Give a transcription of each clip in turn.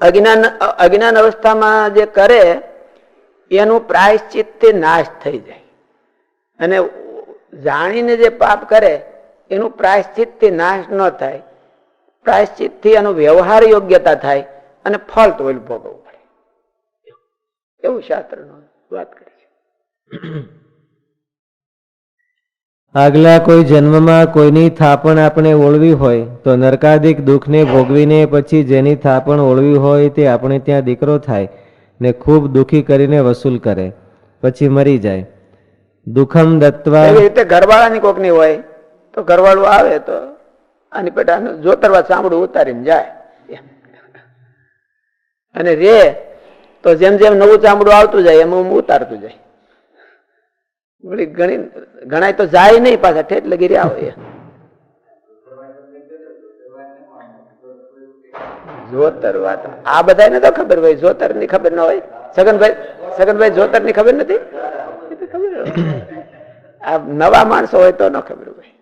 અજ્ઞાન અજ્ઞાન અવસ્થામાં જે કરે, એનું પ્રાયશ્ચિતથી નાશ થઈ જાય. અને જાણીને જે પાપ કરે, એનું પ્રાયશ્ચિતથી નાશ ન થાય. પ્રાયશ્ચિતથી એનો વ્યવહાર યોગ્યતા થાય અને ફળ તો ભોગવવું પડે. એવું શાસ્ત્રનો વાત કરી છે. આગલા કોઈ જન્મમાં કોઈની થાપણ આપણે ઓળવી હોય, તો નરકાદિક દુઃખને ભોગવીને પછી જેની થાપણ ઓળવી હોય તે આપણે ત્યાં દીકરો થાય ને ખૂબ દુઃખી કરીને વસૂલ કરે, પછી મરી જાય. દુઃખમ દત્વા એવી રીતે ઘરવાળાની કોકની હોય, તો ઘરવાળું આવે તો આની પેટા જોતરવા ચામડું ઉતારીને જાય. અને રે, તો જેમ જેમ નવું ચામડું આવતું જાય એમ ઉતારતું જાય. ઘણી તો જાય નહીં પાછા, ઠેઠ લગી રહ્યા હોય. જોતર વાત. આ બધાને તો ખબર હોય જોતરની ખબર ના હોય. સગનભાઈ સગનભાઈ જોતરની ખબર નથી નવા માણસો હોય તો ન ખબર હોય.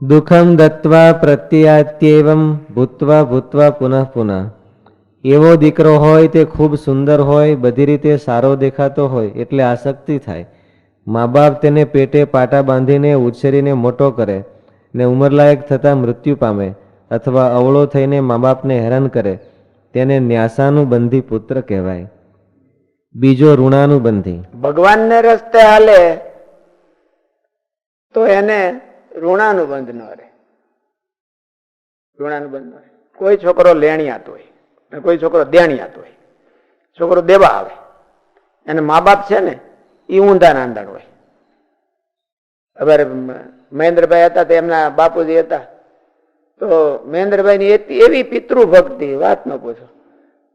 દુઃખમ દત્વા પ્રત્યાત્યેવમ ભૂતવા ભૂતવા પુનઃ પુનઃ. એવો દીકરો હોય તે ખૂબ સુંદર હોય, બધી રીતે સારો દેખાતો હોય, એટલે આસક્તિ થાય. મા બાપ તેને પેટે પાટા બાંધીને ઉછેરીને મોટો કરે ને ઉંમરલાયક થતાં મૃત્યુ પામે અથવા અવળો થઈને મા બાપને હેરાન કરે, તેને ન્યાસાનુબંધી પુત્ર કહેવાય. બીજો ઋણાનુબંધી. ભગવાનને રસ્તે હાલે તો એને ઋણાનુબંધ ન રહે. ઋણાનુબંધ ન રહે. કોઈ છોકરો લેણિયાત હોય કોઈ છોકરો દેણિયાત હોય. છોકરો દેવા આવે. એને મા બાપ છે ને એ ઊંધાના આંધણ હોય. હવે મહેન્દ્રભાઈ હતા તો એમના બાપુજી હતા. તો મહેન્દ્રભાઈની એવી પિતૃ ભક્તિ વાત ન પૂછો.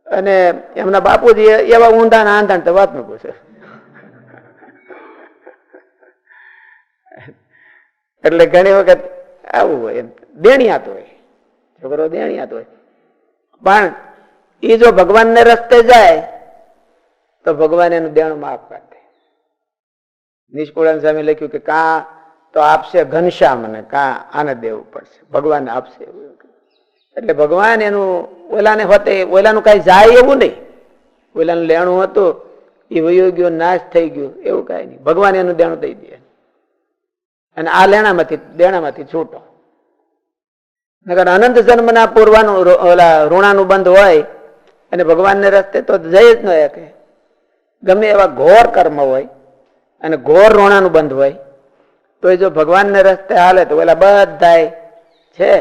અને એમના બાપુજી એવા ઊંધાના આંધણ તો વાત ન પૂછો. એટલે ઘણી વખત આવું હોય એમ. દેણિયાત હોય. છોકરો દેણિયાત હોય. પણ એ જો ભગવાનને રસ્તે જાય, તો ભગવાન એનું દેણું માફ કરી નિષ્કુળાન સામે લખ્યું કે કા તો આપશે ઘનશ્યામ ને કા આને દેવું પડશે. ભગવાન આપશે એટલે ભગવાન એનું ઓલાને હોતે, ઓલાનું કાંઈ જાય એવું નહીં. ઓલાનું લેણું હતું એ વયો ગયો નાશ થઈ ગયો, એવું કઈ નહીં. ભગવાન એનું દેણું દઈ દે. અને આ લેણામાંથી, દેણામાંથી છૂટો. નગર અનંત જન્મના પૂર્વાનું ઓલા ઋણાનું બંધ હોય, અને ભગવાનને રસ્તે તો જઈ જ ન શકે. ગમે એવા ઘોર કર્મ હોય અને ઘોર રોણાનું બંધ હોય, તો એ જો ભગવાનને રસ્તે હાલે તો ઓલા બધાય છે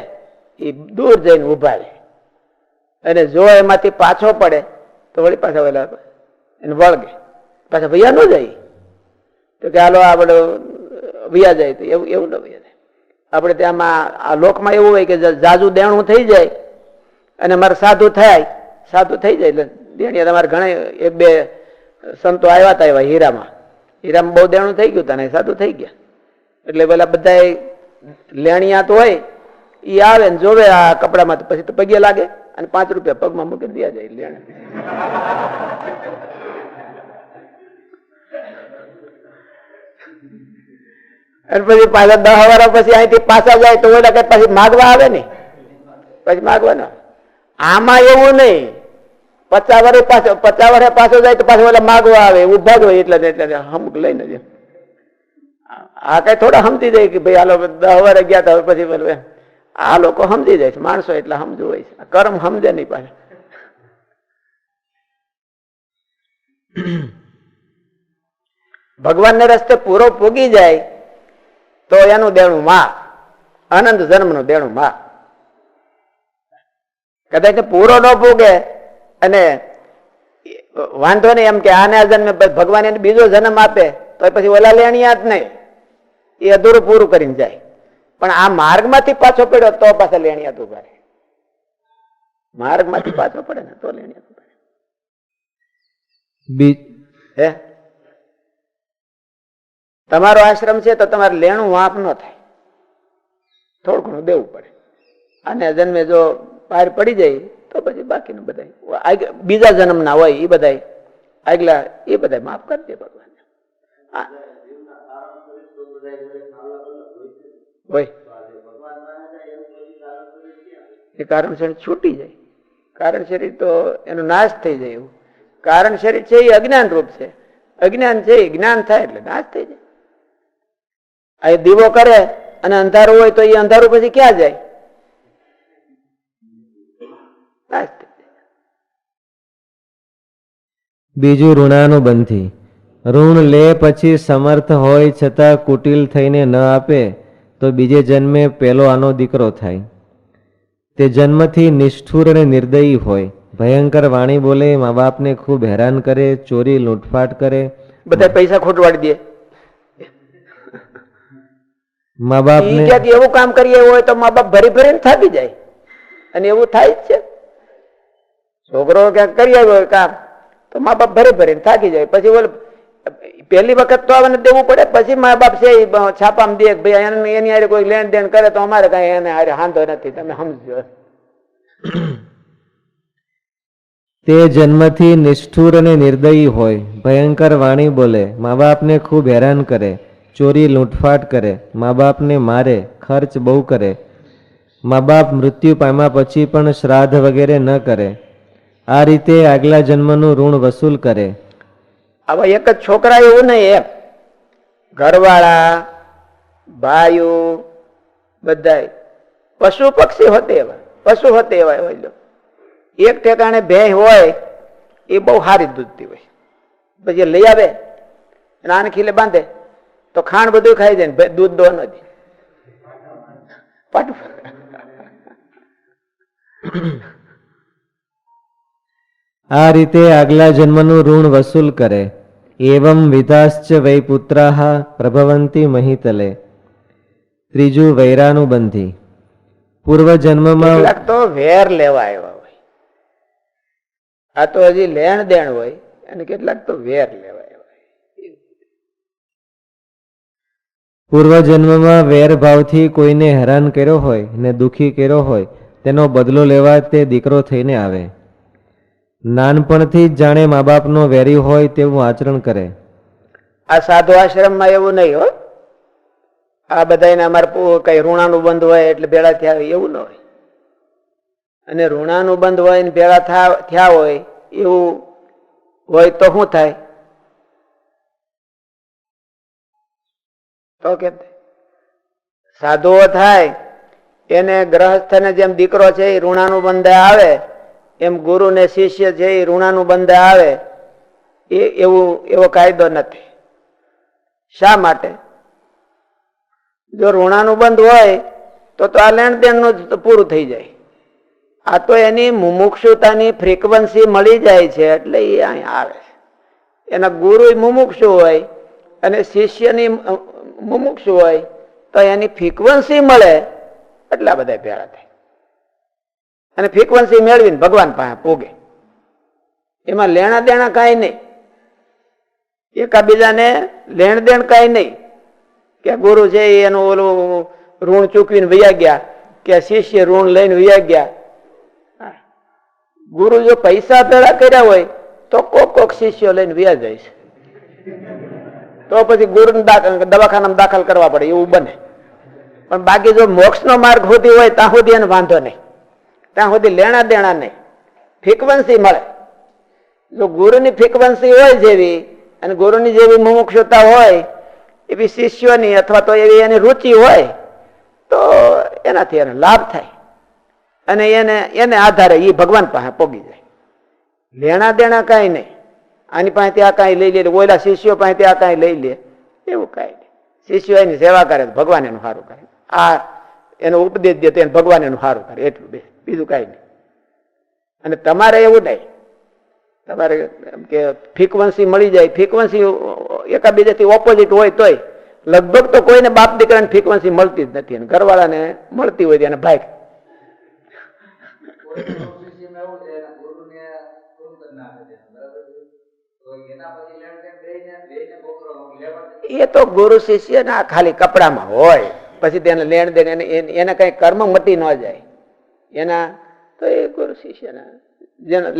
એ દૂર જઈને ઊભા રહે. અને જો એમાંથી પાછો પડે તો વળી પાછા ઓલા એને વળગે. પાછા ભૈયા ન જાય. તો કે હાલો આપણે વૈયા જાય તો એવું એવું ન ભૈયા જાય. આપણે ત્યાંમાં આ લોકમાં એવું હોય કે જાજુ દેણું થઈ જાય અને મારે સાધુ થાય, સાધુ થઈ જાય એટલે દેણીયા તમારે ઘણા એક બે સંતો આવ્યા હતા એવા હીરામાં. હીરામાં બહુ દેણું થઈ ગયું, તને સાધુ થઈ ગયા. એટલે પેલા બધા તો હોય એ આવે ને જોવે આ કપડામાં તો પછી તો પગે લાગે અને પાંચ રૂપિયા પગમાં મૂકી દયા જાય લેણ. અને પછી પાછા દસ વાર પછી અહીંથી પાછા જાય તો ઓલા કઈ પછી માગવા આવે ને? પછી માગવા ના આમાં એવું નહીં. પચાસ વર્ષ પાછો પચાસ વર્ષે પાછો જાય તો પાછો ઓલા માગવા આવે ઊભા જ હોય એટલે એટલે અમુક લઈને જાય. આ કઈ થોડા સમજી જાય કે ભાઈ હાલો, દસ વર્ષ ગયા હતા પછી બોલવે આ લોકો સમજી જાય છે, માણસો એટલે સમજવું હોય છે. કર્મ સમજે નહીં પાછા. ભગવાનને રસ્તે પૂરો પૂગી જાય તો એનું દેણું માં, આનંદ જન્મનું દેણું માં. કદાચ પૂરો ન પૂગે અને વાંધો નહીં એમ કે આને આ જન્મે ભગવાન એને બીજો જન્મ આપે તો પછી ઓલા લેણિયા જ નહીં. એ અધૂરું પૂરું કરીને જાય. પણ આ માર્ગમાંથી પાછો પડ્યો તો પાછા લેણિયા તું કરે માર્ગમાંથી પાછો પડે ને તો લેણિયા તું કરે બી હે? તમારો આશ્રમ છે તો તમારે લેણું વાંક ન થાય. થોડું ઘણું દેવું પડે. અને જન્મે જો પાર પડી જાય તો પછી બાકીનું બધા બીજા જન્મના હોય એ બધા આગલા એ બધા માફ કરી દે ભગવાન. હોય. એ કારણસર છૂટી જાય. કારણ શરીર તો એનો નાશ થઈ જાય એવું. કારણ શરીર છે એ અજ્ઞાન રૂપ છે. અજ્ઞાન છે એ જ્ઞાન થાય એટલે નાશ થઈ જાય. આ દીવો કરે અને અંધારું હોય તો એ અંધારું પછી ક્યાં જાય નાશ થઈ જાય બીજું ઋણાનુબંધી. ઋણ લે પછી સમર્થ હોય છતાં કુટિલ થઈને ન આપે તો બીજે જન્મે પેલો આનો દીકરો થાય. તે જન્મથી નિષ્ઠુર અને નિર્દયી હોય. ભયંકર વાણી બોલે મા બાપને ખૂબ હેરાન કરે ચોરી લૂંટફાટ કરે. બધા પૈસા ખોટવાડી દે. મા બાપ એવું કામ કરીએ હોય તો મા બાપ ભરી ભરીને થાકી જાય. અને એવું થાય જ છે. છોકરો ક્યાંક કરી આવ્યો કામ, તો મા બાપ ભરે ભરીને થાકી જાય. પછી ઓલ, પહેલી વખત તો આવને દેવું પડે, પછી મા બાપ છે બ- છાપામાં દે ભાઈ એની હારે કોઈ લેણ દેણ કરે તો અમારે કઈ એને હારે વાંધો નથી, તમે સમજો તે જન્મથી નિષ્ઠુર અને નિર્દયી હોય, ભયંકર વાણી બોલે, મા બાપને ખૂબ હેરાન કરે, ચોરી લૂંટફાટ કરે, મા બાપને મારે, ખર્ચ બહુ કરે. મા બાપ મૃત્યુ પામ્યા પછી પણ શ્રાદ્ધ વગેરે ન કરે. આ રીતે આગલા જન્મનું ઋણ વસૂલ કરે. આવા એક જ છોકરા એવું નહીં એમ. ઘરવાળા ભાઈઓ બધાય. પશુ પક્ષી હોતે એવા પશુ હોતે એવા હોય એક ઠેકાણે ભેંસ હોય એ બહુ સારી દૂધતી હોય. પછી લઈ આવે નાન ખીલે બાંધે તો ખાણ બધું ખાઈ જાય ને ભે- દૂધ દો નથી પાટું. આ રીતે આગલા જન્મનું ઋણ વસૂલ કરે. એવમ વિધાશ્ચ વૈ પુત્રાહ પ્રભવંતી મહિતલે. ત્રીજું વૈરાનુબંધી. પૂર્વ જન્મમાં તો વેર લેવા આવ્યા હોય. આ તો હજી લેણ દેણ હોય અને કેટલાક તો વેર લેવા પૂર્વ જન્મમાં વેરભાવથી કોઈને હેરાન કર્યો હોય ને દુખી કર્યો હોય તેનો બદલો લેવા તે દીકરો થઈને આવે. નાનપણથી જ જાણે મા બાપનો વેરી હોય તેવું આચરણ કરે. આ સાધુ આશ્રમમાં એવું નહીં હો. આ બધાને અમારે કઈ ઋણાનું બંધ હોય એટલે ભેળા થયા હોય, એવું ન હોય. અને ઋણાનું બંધ હોય ને ભેળા થયા હોય, એવું હોય તો શું થાય? તો થાય? સાધુઓ થાય, એને ગ્રહસ્થને જેમ દીકરો છે એ ઋણાનું બંધ આવે એમ ગુરુ ને શિષ્ય જે ઋણાનું બંધ આવે, એ એવું, એવો કાયદો નથી. શા માટે? જો ઋણાનું બંધ હોય, તો તો આ લેણ દેણનું જ પૂરું થઈ જાય. આ તો એની મુમુક્ષુતાની ફ્રીક્વન્સી મળી જાય છે, એટલે એ અહીં આવે એના ગુરુ મુમુક્ષુ હોય, અને શિષ્યની મુમુક્ષુ હોય, તો એની ફ્રીક્વન્સી મળે, એટલા બધા ભેળા થાય. અને ફ્રીક્વન્સી મેળવીને ભગવાન પાસે પોગે એમાં લેણા દેણા કાંઈ નહીં. એકાબીજાને લેણ દેણ કાંઈ નહીં. કે ગુરુ છે એનું ઓલું ઋણ ચૂકવીને વૈયા ગયા, કે શિષ્ય ઋણ લઈને વૈયા ગયા. ગુરુ જો પૈસા ભેળા કર્યા હોય, તો કોક કોક શિષ્યો લઈને વૈયા જાય છે. તો પછી ગુરુ દવાખાનામાં દાખલ કરવા પડે, એવું બને. પણ બાકી જો મોક્ષનો માર્ગ સુધી હોય, ત્યાં સુધી એને વાંધો નહીં. ત્યાં સુધી લેણા દેણા નહીં. ફ્રીક્વન્સી મળે. જો ગુરુની ફ્રીક્વન્સી હોય જેવી અને ગુરુની જેવી મુમુક્ષતા હોય, એવી શિષ્યોની અથવા તો એવી એની રુચિ હોય, તો એનાથી એને લાભ થાય. અને એને એને આધારે એ ભગવાન પાસે પોગી જાય. લેણા દેણા કાંઈ નહીં. આની પાસે ત્યાં કાંઈ લઈ લે, ઓલા શિષ્યો પાસે ત્યાં કાંઈ લઈ લે, એવું કાંઈ નહીં. શિષ્યો એની સેવા કરે તો ભગવાન એનું સારું કરે. આ એનો ઉપદેશ દે તો એને ભગવાન એનું સારું કરે, એટલું બે બીજું કાંઈ નહીં. અને તમારે એવું નહીં. તમારે એમ કે ફ્રીક્વન્સી મળી જાય ફ્રીક્વન્સી એકાબીજાથી ઓપોઝિટ હોય તોય લગભગ તો કોઈને બાપ દીકરાને ફ્રીક્વન્સી મળતી જ નથી અને ઘરવાળાને મળતી હોય તેને ભાઈ. એ તો ગુરુ શિષ્ય ના ખાલી કપડામાં હોય. પછી તેને લેણ દેણ એને એને- એને કઈ કર્મ મટી ન જાય. એના તો એ ગુરુ શિષ્યના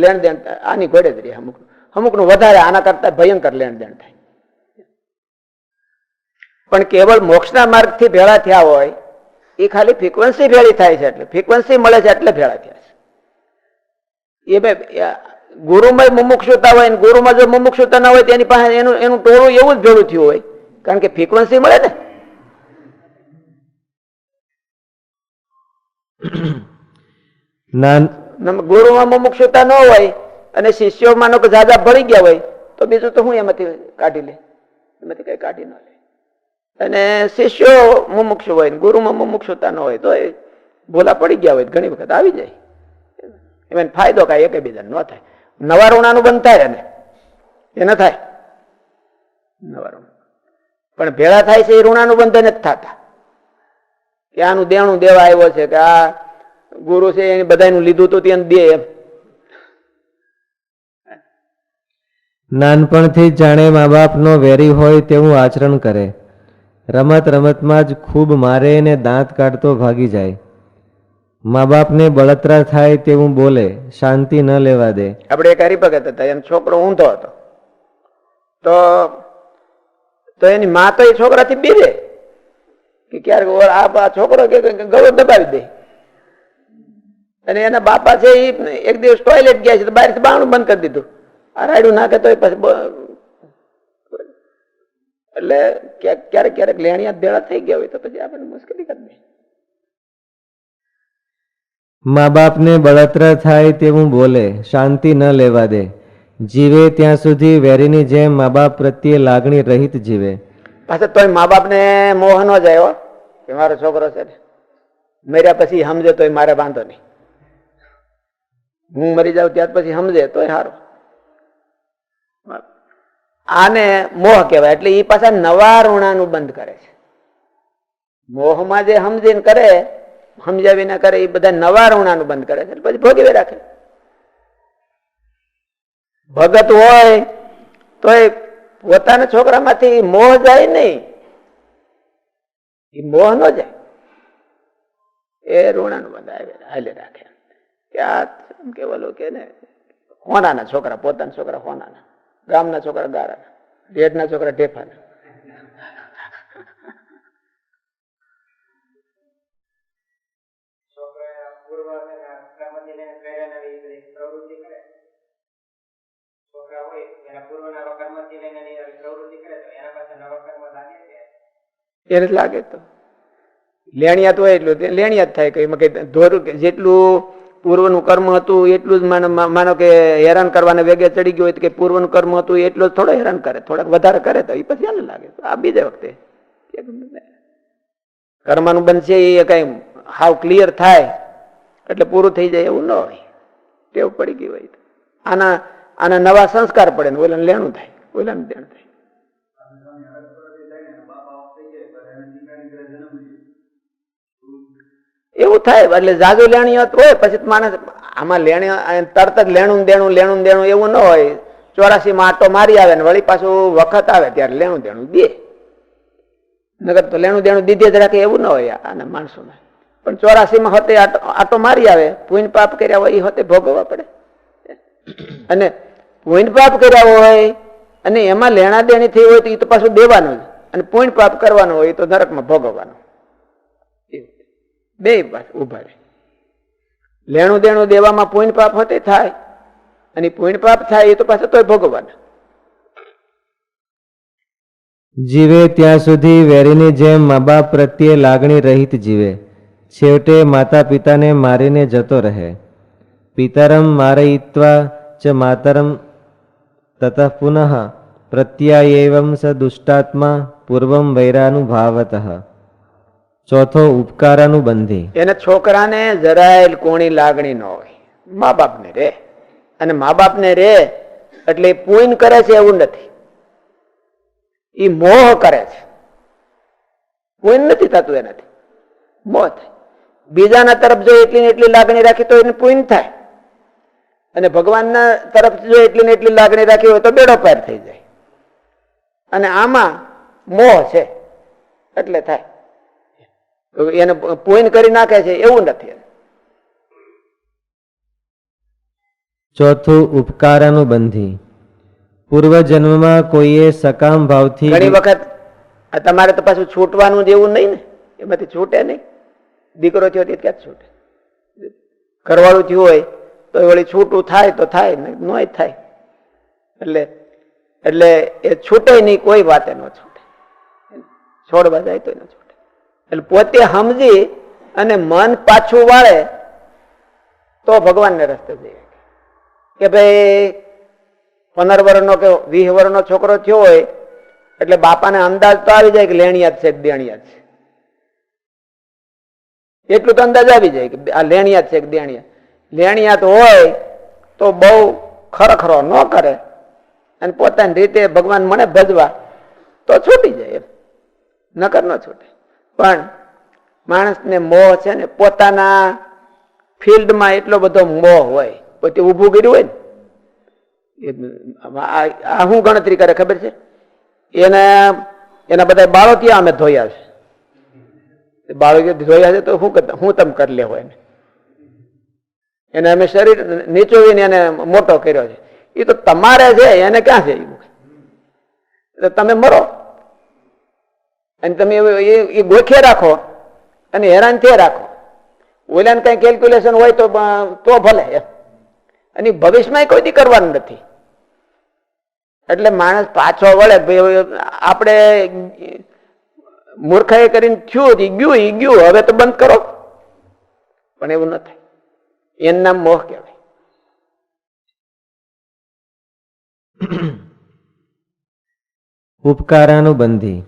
લેણ દેણ આની ઘોડે જ રહી અમુક અમુકનું વધારે આના કરતા ભયંકર લેણ દેણ થાય. પણ કેવળ મોક્ષના માર્ગથી ભેળા થયા હોય, એ ખાલી ફ્રીક્વન્સી ભેળી થાય છે એટલે. ફ્રીક્વન્સી મળે છે એટલે ભેળા થયા છે. એ ભાઈ ગુરુમાં મુમુક્ષુતા હોય ગુરુમાં જો મુમુક્ષુતા ના હોય તેની પાસે એનું એનું ટોળું એવું જ ભેળું થયું હોય. કારણ કે ફ્રીક્વન્સી મળે ને. ગુરુમાં મુમુક્ષુતા ન હોય અને શિષ્યો માનો કે જાજા ભળી ગયા હોય, તો બીજું તો હું એમાંથી કાઢી લે? એમાંથી કઈ કાઢી ન લે. અને શિષ્યો મુમુક્ષ હોય ગુરુમાં મુમુક્ષુતા ન હોય, તો એ ભોલા પડી ગયા હોય, ઘણી વખત આવી જાય. એમાં ફાયદો કાંઈ એક બીજા ન થાય. નવા ઋણાનું બંધ થાય એને. એ ન થાય. નવા ઋણ. પણ ભેળા થાય છે એ ઋણાનું બંધન જ થતા. કે આનું દેણું દેવા આવ્યો છે કે આ ગુરુ છે એને બધાનું લીધું તો ત્યાં દે એમ. નાનપણથી જાણે મા બાપનો વેરી હોય તેવું આચરણ કરે. રમત રમતમાં જ ખૂબ મારે ને દાંત કાઢતો ભાગી જાય. મા બાપને બળતરા થાય તેવું બોલે શાંતિ ન લેવા દે. આપણે એક હરિભગત હતા એમ છોકરો ઊંધો હતો. તો તો એની મા તો એ છોકરાથી બીજે. કે ક્યારેક આ છોકરો કે કે ગળો દબાવી દે. અને એના બાપા છે એ એક દિવસ ટોયલેટ ગયા છે તો બહાર બાણું બંધ કરી દીધું. આ રાયડું નાખે તો પછી એટલે ક્યાંક ક્યારેક ક્યારેક લેણિયા ભેળા થઈ ગયા હોય તો પછી આપણને મુશ્કેલી કરી દે મા બાપને બળતરા થાય તેવું બોલે શાંતિ ન લેવા દે. જીવે ત્યાં સુધી વેરીની જેમ મા બાપ પ્રત્યે લાગણી રહિત જીવે. પાછા તોય મા બાપને મોહ ન જાય હો કે મારો છોકરો છે ને મર્યા પછી સમજે તોય મારે વાંધો નહીં. હું મરી જાઉં ત્યાર પછી સમજે તો સારું આને મોહ કહેવાય, એટલે એ પાછા નવા ઋણાનું બંધ કરે છે. મોહમાં જે સમજીને કરે, સમજ્યા વિના કરે એ બધા નવા ઋણાનું બંધ કરે છે પછી ભોગવી રાખે. ભગત હોય તો એ પોતાના છોકરામાંથી મોહ જાય નહીં. એ મોહ ન જાય. એ ઋણાનું બંધ આવે હાલે રાખે. કે આ એમ કે ઓલું કે ને હોનાના છોકરા પોતાના છોકરા હોનાના. ગામના છોકરા ગારાના. ડેઢના છોકરા ઢેફાના. એને લાગે તો. લેણિયાત હોય એટલું લેણિયા લેણિયાત થાય કે એમાં કઈ ધોરું કે જેટલું પૂર્વનું કર્મ હતું, એટલું જ માનો કે હેરાન કરવાના વેગે ચડી ગયું હોય કે પૂર્વનું કર્મ હતું, એટલું જ થોડો હેરાન કરે, થોડાક વધારે કરે તો એ પછી આને લાગે. આ બીજે વખતે. કર્મનું બનશે એ કઈ હાવ ક્લિયર થાય, એટલે પૂરું થઈ જાય એવું ન હોય. ટેવ પડી ગઈ હોય. આના આના નવા સંસ્કાર પડે ને ઓલાને લેણું થાય, ઓલાને દેણ થાય. એવું થાય, એટલે જાદુ લેણીઓ તો હોય, પછી માણસ આમાં લેણી તરત જ લેણું દેણું લેણું દેણું એવું ન હોય. ચોરાસી માં મારી આવે ને વળી પાછું વખત આવે ત્યારે લેણું દેણું દે. નગર તો લેણું દેણું દીધે જ રાખે એવું ન હોય આના માણસોને પણ ચોરાસીમાં હતે આટો મારી આવે ભૂન પાપ કર્યા હોય એ હોતે ભોગવવા પડે. અને પુણ્ય પાપ કર્યા હોય, અને એમાં લેણા દેણી થઈ હોય તો એ તો પાછું દેવાનું જ. અને પુણ્ય પાપ કરવાનું હોય તો નરકમાં ભોગવવાનું. બે ઊભા રહે. લેણું દેણું દેવામાં પુણ્ય પાપ હોતે થાય, અને પુણ્ય પાપ થાય એ તો પાછા તોય ભોગવવાના. જીવે ત્યાં સુધી વેરીની જેમ મા બાપ પ્રત્યે લાગણી રહિત જીવે, છેવટે માતા પિતાને મારીને જતો રહે. પિતરમ મારયિત્વા ચ માતરમ તતઃ પુનઃ પ્રત્યાયેવમ સ દુષ્ટાત્મા પૂર્વમ વૈરાનુભાવતઃ. ચોથો ઉપકારાનું બંધી એને છોકરાને જરાય કોણી લાગણી ન હોય. મા બાપને રે. અને મા બાપને રે એટલે પૂન કરે છે એવું નથી. એ મોહ કરે છે. પૂન નથી થતું એનાથી. મોહ થાય. બીજાના તરફ જો એટલી ને એટલી લાગણી રાખી તો એને પૂન થાય. અને ભગવાનના તરફ જો એટલી ને એટલી લાગણી રાખી હોય તો બેડો પાર થઈ જાય. અને આમાં મોહ છે. એટલે થાય. એને પોઈન કરી નાખે છે એવું નથી ચોથું ઉપકારાનુબંધી. પૂર્વજન્મમાં કોઈએ સકામ ભાવથી ઘણી વખત આ તમારે તો પાછું છૂટવાનું જેવું નહીં ને એમાંથી છૂટે નહીં. દીકરો થયો તે ક્યાં છૂટે? ઘરવાળું થયું હોય તો એ વળી છૂટું થાય તો થાય ને નોય થાય. એટલે એટલે એ છૂટે નહીં કોઈ વાતે ન છૂટે. છોડવા જાય તો ન છૂટે એટલે પોતે સમજી અને મન પાછું વાળે તો ભગવાનને રસ્તે જઈ કે ભાઈ, પંદર વર્ષનો કે વીસ વર્ષનો છોકરો થયો હોય, એટલે બાપાને અંદાજ તો આવી જાય કે લેણિયા છે દેણિયા છે. એટલું તો અંદાજ આવી જાય કે આ લેણિયા છે કે લેણિયા લેણિયાત હોય તો બહુ ખરખરો ન કરે. અને પોતાની રીતે ભગવાન મને ભજવા તો છૂટી જાય એમ. નકર ન છૂટે. પણ માણસને મોહ છે ને પોતાના ફિલ્ડમાં એટલો બધો મોહ હોય, પોતે ઊભું કર્યું હોય ને આ શું ગણતરી કરે ખબર છે? એને, એના બધા બાળો ત્યાં અમે ધોયા છે બાળો ધોયા છે તો કરતા હું તમે કરી લેવો એને. એને અમે શરીર નીચોવીને એને મોટો કર્યો છે. એ તો તમારે છે, એને ક્યાં છે તમે મરો. અને તમે એ- એ ગોખે રાખો અને હેરાન થયે રાખો. ઓલાને કઈ કેલ્ક્યુલેશન હોય તો તો ભલે. અને ભવિષ્યમાં કોઈ દી કરવાનું નથી. એટલે માણસ પાછો વળે ભાઈ આપણે મૂર્ખાએ કરીને થયું ઈ ગયું ઈ ગયું, હવે તો બંધ કરો. પણ એવું ન થાય. એનું નામ મોહ કહેવાય. ઉપકારાનુબંધી.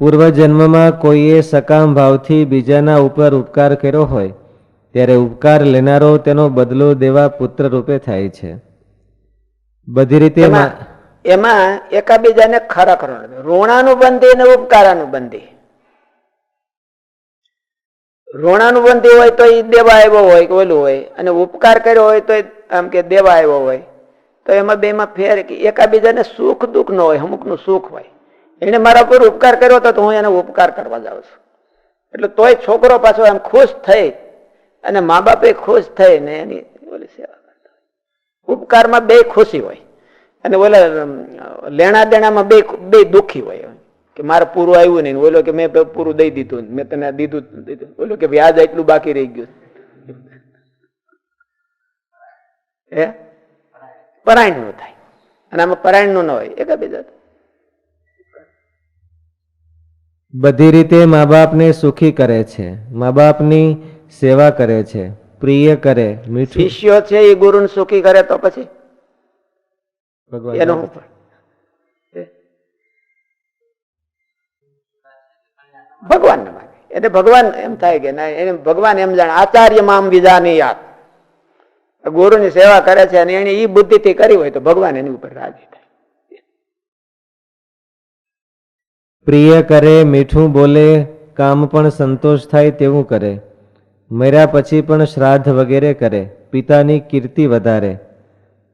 પૂર્વજન્મમાં કોઈએ સકામ ભાવથી બીજાના ઉપર ઉપકાર કર્યો હોય ત્યારે ઉપકાર લેનારો તેનો બદલો દેવા પુત્ર રૂપે થાય છે. બધી રીતે એમાં એકાબીજાને ખરા એકાબીજાને ખરેખર ઋણાનુબંધી અને ઉપકારાનુબંધી. ઋણાનુબંધી હોય તો એ દેવા આવ્યો હોય કે ઓલું હોય અને ઉપકાર કર્યો હોય તો આમ કે દેવા આવ્યો હોય. તો એમાં બેમાં ફેર કે એકાબીજાને સુખ દુઃખ ન હોય અમુકનું સુખ હોય. એને મારા પર ઉપકાર કર્યો હતો તો હું એને ઉપકાર કરવા જાઉં છું. એટલે તોય છોકરો પાછો એમ ખુશ થઈ અને મા બાપે ખુશ થઈ ને એની ઓલી સેવા કરતા ઉપકારમાં બે ખુશી હોય અને ઓલા લેણા દેણામાં બે બે દુઃખી હોય. કે મારે પૂરું આવ્યું નહીં. ઓલો કે મેં પૂરું દઈ દીધું મેં તને દીધું દીધું ઓલો કે વ્યાજ એટલું બાકી રહી ગયું. હે? પરાયણનું થાય. અને આમાં પરાયણનું ન હોય. એકાબીજા બધી રીતે મા બાપને સુખી કરે છે. મા બાપની સેવા કરે છે. પ્રિય કરે મીઠું. શિષ્યો છે એ ગુરુને સુખી કરે તો પછી ભગવાન એનું? ભગવાન એટલે ભગવાન એમ થાય કે ના એને ભગવાન એમ જાણે આચાર્ય મામ વિજાની યાદ ગુરુની સેવા કરે છે અને એને એ બુદ્ધિથી કરી હોય તો ભગવાન એની ઉપર રાજી થાય. પ્રિય કરે, મીઠું બોલે, કામ પણ સંતોષ થાય તેવું કરે. મર્યા પછી પણ શ્રાદ્ધ વગેરે કરે. પિતાની કીર્તિ વધારે.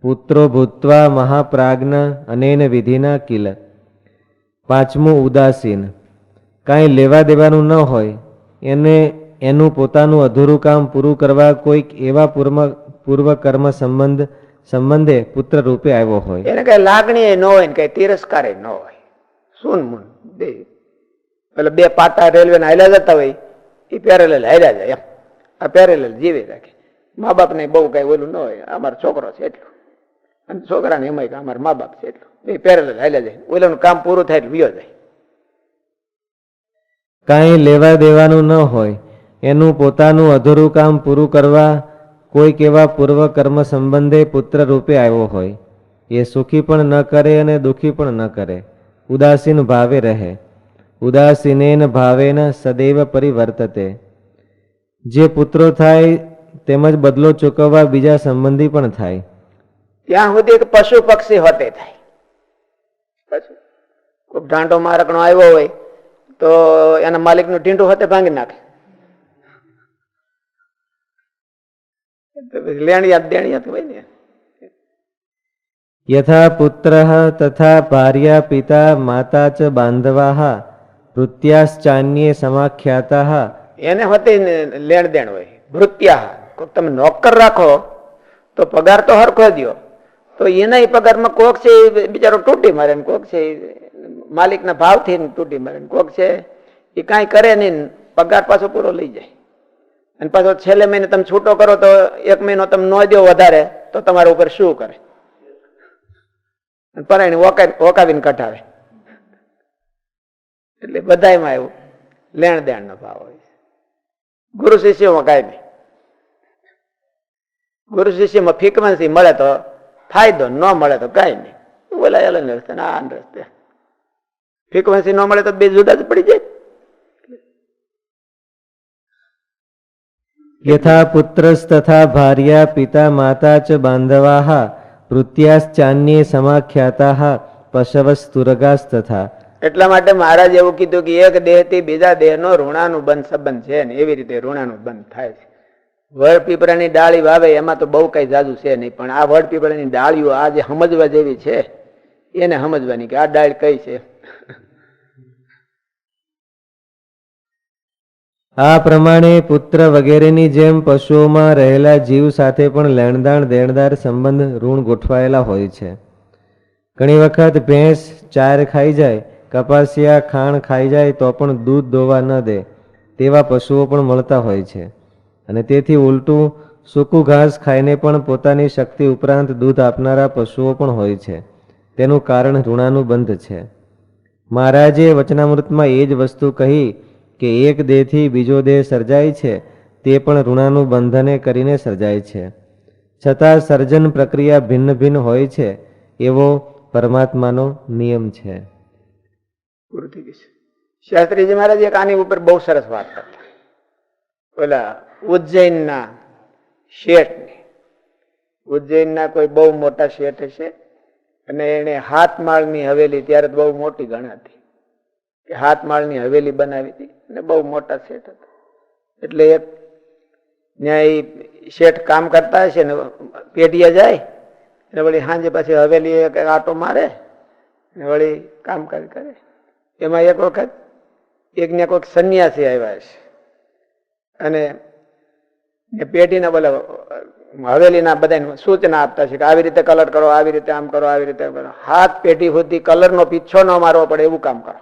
પુત્રો ભૂત્વા મહાપ્રાજ્ઞ અનેન વિધિના કિલ. પાંચમું ઉદાસીન. કાંઈ લેવા દેવાનું ન હોય. એને, એનું પોતાનું અધૂરું કામ પૂરું કરવા કોઈક એવા પૂર્વ પૂર્વ કર્મ સંબંધ, સંબંધે પુત્ર રૂપે આવ્યો હોય. એને કઈ લાગણી ન હોય ને કઈ તિરસ્કાર ન હોય. સુન મુન બે. પેલા બે પાટા રેલવે હાલ્યા જતા હોય એ પેરેલેલ હાલ્યા જાય એમ. આ પેરેલેલ જીવી રાખે. મા બાપ ને બહુ કઈ ઓલું ન હોય, અમારો છોકરો છે એટલું. અને છોકરાને એમાં કે અમારા મા બાપ છે એટલું. એ પેરેલેલ હાલ્યા જાય. ઓલાનું કામ પૂરું થાય એટલે વિયો જાય. કાંઈ લેવા દેવાનું ન હોય, એનું પોતાનું અધૂરું કામ પૂરું કરવા કોઈક એવા પૂર્વ કર્મ સંબંધે પુત્ર રૂપે આવ્યો હોય. એ સુખી પણ ન કરે અને દુઃખી પણ ન કરે. ઉદાસીન ભાવે રહે. ઉદાસીનેન ભાવેન સદૈવ પરિવર્તતે. જે પુત્રો થાય તેમજ બદલો ચૂકવવા બીજા સંબંધી પણ થાય. ત્યાં સુધી એક પશુ પક્ષી હોતે થાય. ખૂબ ઢાંડો મારકણો આવ્યો હોય તો એના માલિકનું ઢીંડું હોતે ભાંગી નાખે. લેણિયાત દેણિયાત ને. યથા પુત્ર તથા ભાર્યા પિતા માતા ચ બાંધવા વૃત્યાશ્ચાન્યે સમાખ્યાતા એને હોતી લેણ દેણ હોય વૃત્યા તમે નોકર રાખો, તો પગાર તો હરખો દ્યો તો એના પગારમાં કોક છે બિચારો તૂટી મારે કોક છે માલિકના ભાવથી તૂટી મારે કોક છે એ કાંઈ કરે નહીં પગાર પાછો પૂરો લઈ જાય. અને પાછો છેલ્લે મહિને તમે છૂટો કરો તો એક મહિનો તમે ન દો વધારે, તો તમારા ઉપર શું કરે? અને ઓકાવીને કઢાવે. એટલે બધામાં એવું લેણ દેણ નો ભાવ હોય ગુરુ શિષ્યમાં કાંઈ નહીં. ગુરુ શિષ્યમાં ફ્રીક્વન્સી મળે તો ફાયદો ન મળે તો કાંઈ નહીં. બોલા એલા રસ્તે આ રસ્તે. ફ્રીક્વન્સી ન મળે તો બે જુદા જ પડી જાય. યથા પુત્રસ્તથા ભાર્યા પિતા માતા ચ બાંધવાઃ વૃત્યાશ્ચાન્યે સમાખ્યાતાઃ પશવસ્તુરગાસ્તથા એટલા માટે મહારાજ એવું કીધું કે એક દેહથી બીજા દેહ નો ઋણાનું બંધ સંબંધ છે ને, એવી રીતે ઋણાનું બંધ થાય છે. વડ પીપળાની ડાળી વાવે, એમાં તો બહુ કઈ જાદુ છે નહીં, પણ આ વડ પીપળાની ડાળીઓ આ જે સમજવા જેવી છે, એને સમજવાની કે આ ડાળ કઈ છે? આ પ્રમાણે પુત્ર વગેરેની જેમ પશુઓમાં રહેલા જીવ સાથે પણ લેણદાણ દેણદાર સંબંધ ઋણ ગોઠવાયેલા હોય છે. ઘણી વખત ભેંસ ચાર ખાઈ જાય, કપાસિયા ખાણ ખાઈ જાય તો પણ દૂધ દોવા ન દે, તેવા પશુઓ પણ મળતા હોય છે. અને તેથી ઉલટું, સૂકું ઘાસ ખાઈને પણ પોતાની શક્તિ ઉપરાંત દૂધ આપનારા પશુઓ પણ હોય છે. તેનું કારણ ઋણાનું બંધ છે. મહારાજે વચનામૃતમાં એ જ વસ્તુ કહી કે એક દેહથી બીજો દેહ સર્જાય છે, તે પણ ઋણાનું બંધને કરીને સર્જાય છે. છતાં સર્જન પ્રક્રિયા ભિન્ન ભિન્ન હોય છે, એવો પરમાત્માનો નિયમ છે. છે. શાસ્ત્રીજી મહારાજ એક આની ઉપર બહુ સરસ વાત કરતા ઓલા ઉજ્જૈનના શેઠની. ઉજ્જૈનના કોઈ બહુ મોટા શેઠ હશે અને એને હાથ માળની હવેલી, ત્યારે બહુ મોટી ગણાતી. કે હાથ માળની હવેલી બનાવી હતી અને બહુ મોટા શેઠ હતા. એટલે એક ત્યાં એ શેઠ કામ કરતા હશે ને પેઢીએ જાય ને વળી સાંજે પછી હવેલી એક આટો મારે ને વળી કામ કરે એમાં એક વખત એકને કોઈક સંન્યાસી આવ્યા છે અને એ પેઢીના બોલે, હવેલીના બધાને સૂચના આપતા છે કે આવી રીતે કલર કરો, આવી રીતે આમ કરો, આવી રીતે હાથ પેઢી સુધી કલરનો પીછો ન મારવો પડે એવું કામ કરો.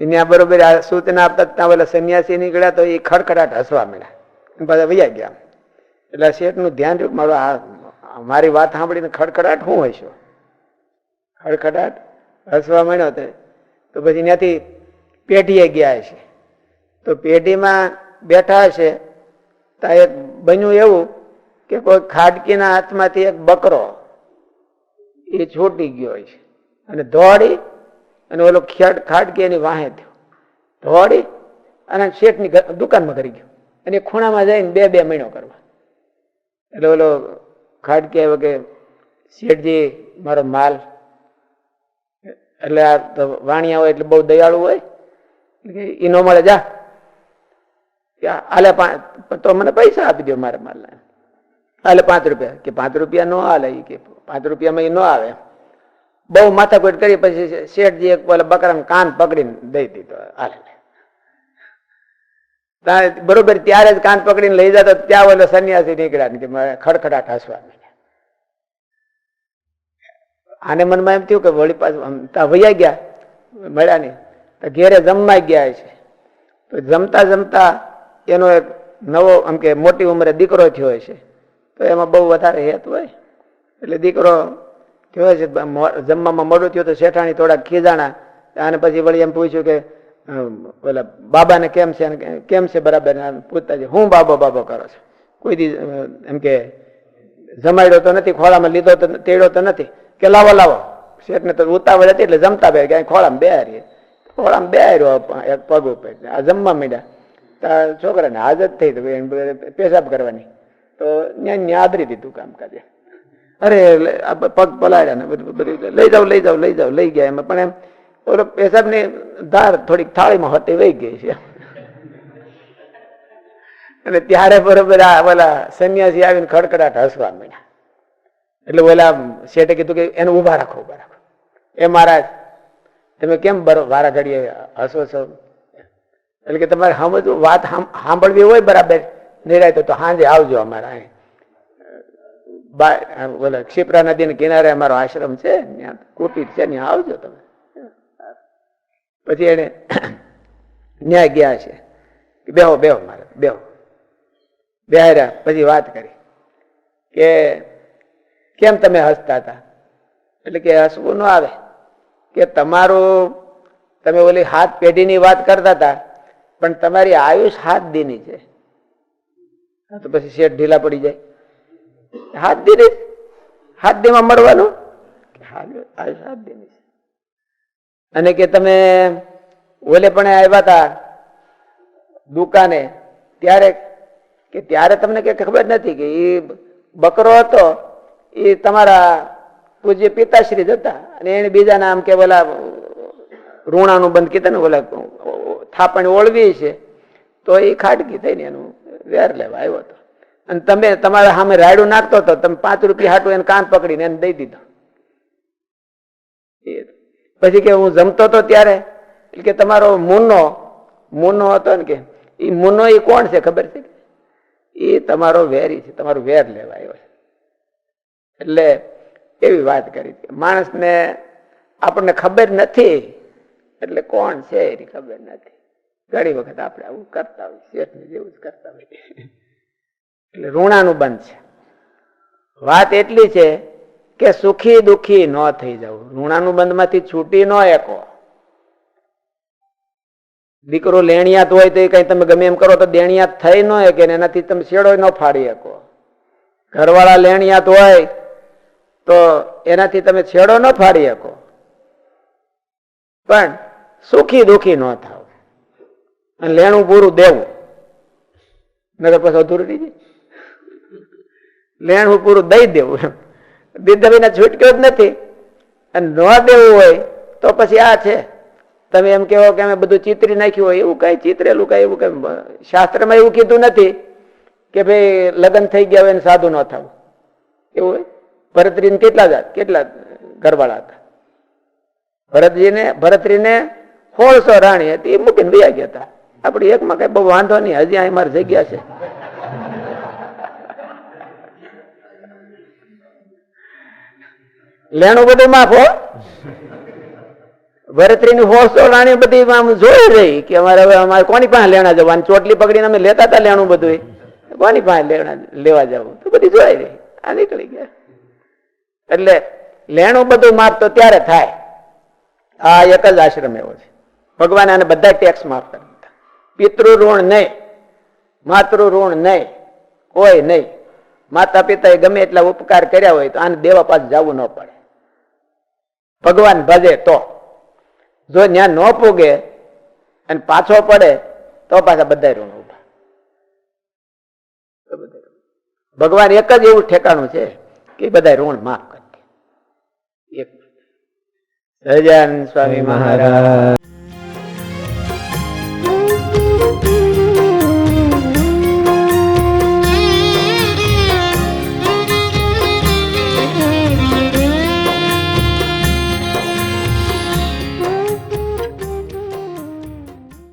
ત્યાં બરોબર આ આપતા ત્યાં પેલા સંન્યાસી નીકળ્યા તો એ ખડખડાટ હસવા મળ્યા પાછા વૈયા ગયા એટલે શેઠનું ધ્યાન રહ્યું મારો આ મારી વાત સાંભળીને ખડખડાટ શું છે ખડખડાટ હસવા મળ્યો તે, તો પછી ત્યાંથી પેઢીએ ગયા છે તો પેઢીમાં બેઠા છે તો એક બન્યું એવું કે કોઈ ખાડકીના હાથમાંથી એક બકરો એ છૂટી ગયો છે અને દોડી અને ઓલો ખેડ ખાડકી એની વાહે થયો. ધોડી અને શેઠની દુકાનમાં કરી ગયો. અને ખૂણામાં જઈને બે બે મહિનો કરવા. એટલે ઓલો ખાડકી આવ્યો કે, શેઠજી, મારો માલ. એટલે આ વાણિયા હોય એટલે બહુ દયાળુ હોય. એ નો મળે, જા. આલે તો મને પૈસા આપી દો મારા માલના. હાલે પાંચ રૂપિયા. કે, પાંચ રૂપિયા નો ઈ કે, પાંચ રૂપિયામાં એ ન આવે. બહુ માથાકૂટ કરી પછી શેઠજી એક પેલા બકરાને કાન પકડીને દઈ દીધો. બરોબર ત્યારે જ કાન પકડીને લઈ જતો, ત્યાં ઓલો સન્યાસી નીકળ્યા કે ખડખડાટ હસવા આને મનમાં એમ થયું કે વળી પાછું વૈયા ગયા, મળ્યા નહીં. તો ઘેરે જમવા ગયા છે. તો જમતા જમતા એનો એક નવો આમ કે મોટી ઉંમરે દીકરો થયો છે. તો એમાં બહુ વધારે હેત હોય. એટલે દીકરો થયો છે જમવામાં મોડું થયું તો શેઠાણી થોડા ખીજાણા. અને પછી વળી એમ પૂછ્યું કે ઓલા બાબાને કેમ છે કેમ છે બરાબર? પૂછતા છે, હું બાબો બાબો કરો છો? કોઈ દી એમ કે, જમાડ્યો તો નથી, ખોળામાં લીધો તો તેડ્યો તો નથી. કે, લાવો લાવો. શેઠને તો ઉતાવળ હતી એટલે જમતા બે ક્યાંય ખોળામાં બેહારીએ ખોળામાં બેહાર્યો એક પગ ઉપર. આ જમવા માંડ્યા. છોકરાને હાજત થઈ તો પેશાબ કરવાની. તો ન્યા આદરી દીધું કામકાજ. અરે પગ પલાળ્યા ને બધું લઈ જાઓ લઈ જાઓ લઈ જાઓ, લઈ ગયા એમાં. પણ એમ, ઓલો પેશાબની ધાર થોડીક થાળીમાં હતી વહી ગઈ છે. અને ત્યારે બરોબર આ ઓલા સન્યાસી આવીને ખડખડાટ હસવા માંડ્યા. એટલે ઓલા શેઠે કીધું કે એને ઊભા રાખો ઊભા રાખો. એ મહારાજ, તમે કેમ વારા ઘડીએ હસો છો? એટલે કે તમારે સમજવું વાત સાંભ- સાંભળવી હોય બરાબર. નિરાય તો સાંજે આવજો અમારા અહીં. બા- ઓલા ક્ષિપ્રા નદીના કિનારે અમારો આશ્રમ છે, ત્યાં કુટીર છે, ત્યાં આવજો તમે. પછી એને ન્યાય ગયા છે. બેહો બેહો મારે, બેહો. બેહાર્યા, પછી વાત કરી કે કેમ તમે હસતા હતા? એટલે કે હસવું ન આવે. કે તમારું, તમે ઓલી હાથ પેઢીની વાત કરતા હતા, પણ તમારી આયુષ હાથ દીની છે. તો પછી શેઠ ઢીલા પડી જાય. હાથ દીની હાથ દીમાં મળવાનું? હાથ દીની અને કે તમે ઓલે પણ આવ્યા હતા દુકાને, ત્યારે કે ત્યારે તમને કે ખબર નથી કે એ બકરો હતો એ તમારા પૂજ્ય પિતાશ્રી જ હતા. અને એને બીજા નામ કે બોલા ઋણાનું બંધ કીધું ને બોલા થાપણ ઓળવી છે, તો એ ખાટકી થઈને એનું વેર લેવા આવ્યો હતો. અને તમે તમારા સામે રાયડું નાખતો હતો, તમે પાંચ રૂપિયા હાટું એને કાન પકડીને એને દઈ દીધો. એ પછી કે હું જમતો હતો ત્યારે, એટલે કે તમારો મુનો મુનો હતો ને કે, એ મુનો એ કોણ છે ખબર છે? એ તમારો વેરી છે, તમારું વેર લેવા આવ્યો છે. એટલે એવી વાત કરી માણસને આપણને ખબર નથી, એટલે કોણ છે એની ખબર નથી. ઘણી વખત આપણે આવું કરતા હોય શેઠને જેવું જ કરતા હોય એટલે ઋણાનું બંધ છે. વાત એટલી છે કે સુખી દુખી ન થઈ જવું. ઋણાનું બંધમાંથી છૂટી ન એકો દીકરો લેણિયાત હોય તો કઈ તમે ગમે એમ કરો તો દેણિયાત થઈ ન કે એનાથી તમે શેડો ન ફાડી શકો. ઘરવાળા લેણિયાત હોય તો એનાથી તમે છેડો ન ફાડી શકો. પણ સુખી દુખી ન થાવ. લેણું પૂરું દેવું. નગર પછી અધૂરું રહી લેણું પૂરું દઈ દેવું એમ. દીધા વિના છૂટક્યો જ નથી. અને ન દેવું હોય તો પછી આ છે. તમે એમ કહો કે અમે બધું ચિતરી નાખ્યું હોય, એવું કઈ ચિતરેલું કઈ, એવું કઈ શાસ્ત્રમાં એવું કીધું નથી કે ભાઈ લગ્ન થઈ ગયા હોય એને સાધુ ન થવું. એવું હોય? ભરતરીને કેટલા જ, કેટલા ઘરવાળા હતા? ભરતજીને ભરતરીને સોળસો રાણી હતી, એ મૂકીને વયા ગયા હતા. આપણે એકમાં કઈ બહુ વાંધો નહીં, હજી અહીં મારી જગ્યા છે. લેણું બધું માફ હો. ભરતરીની હોળસો રાણી બધી આમ જોઈ રહી કે અમારે હવે અમારે કોની પાસે લેણા જવાનું ચોટલી પકડીને અમે લેતા હતા લેણું બધું કોની પાસે લેણા લેવા જવું? તો બધી જોઈ રહી. આ નીકળી ગયા. એટલે લેણું બધું માફ તો ત્યારે થાય. આ એક જ આશ્રમ એવો છે. ભગવાન આને બધા ટેક્સ માફ કરી દીધા. પિતૃ ઋણ નહીં. માતૃ ઋણ નહીં. કોઈ નહીં. માતા પિતાએ ગમે એટલા ઉપકાર કર્યા હોય તો આને દેવા પાસે જવું ન પડે. ભગવાન ભજે તો. જો ત્યાં ન પૂગે અને પાછો પડે, તો પાછા બધા ઋણ ઊભા. ભગવાન એક જ એવું ઠેકાણું છે કે બધા ઋણ માફ કરી દે. સ્વામી મહારાજ.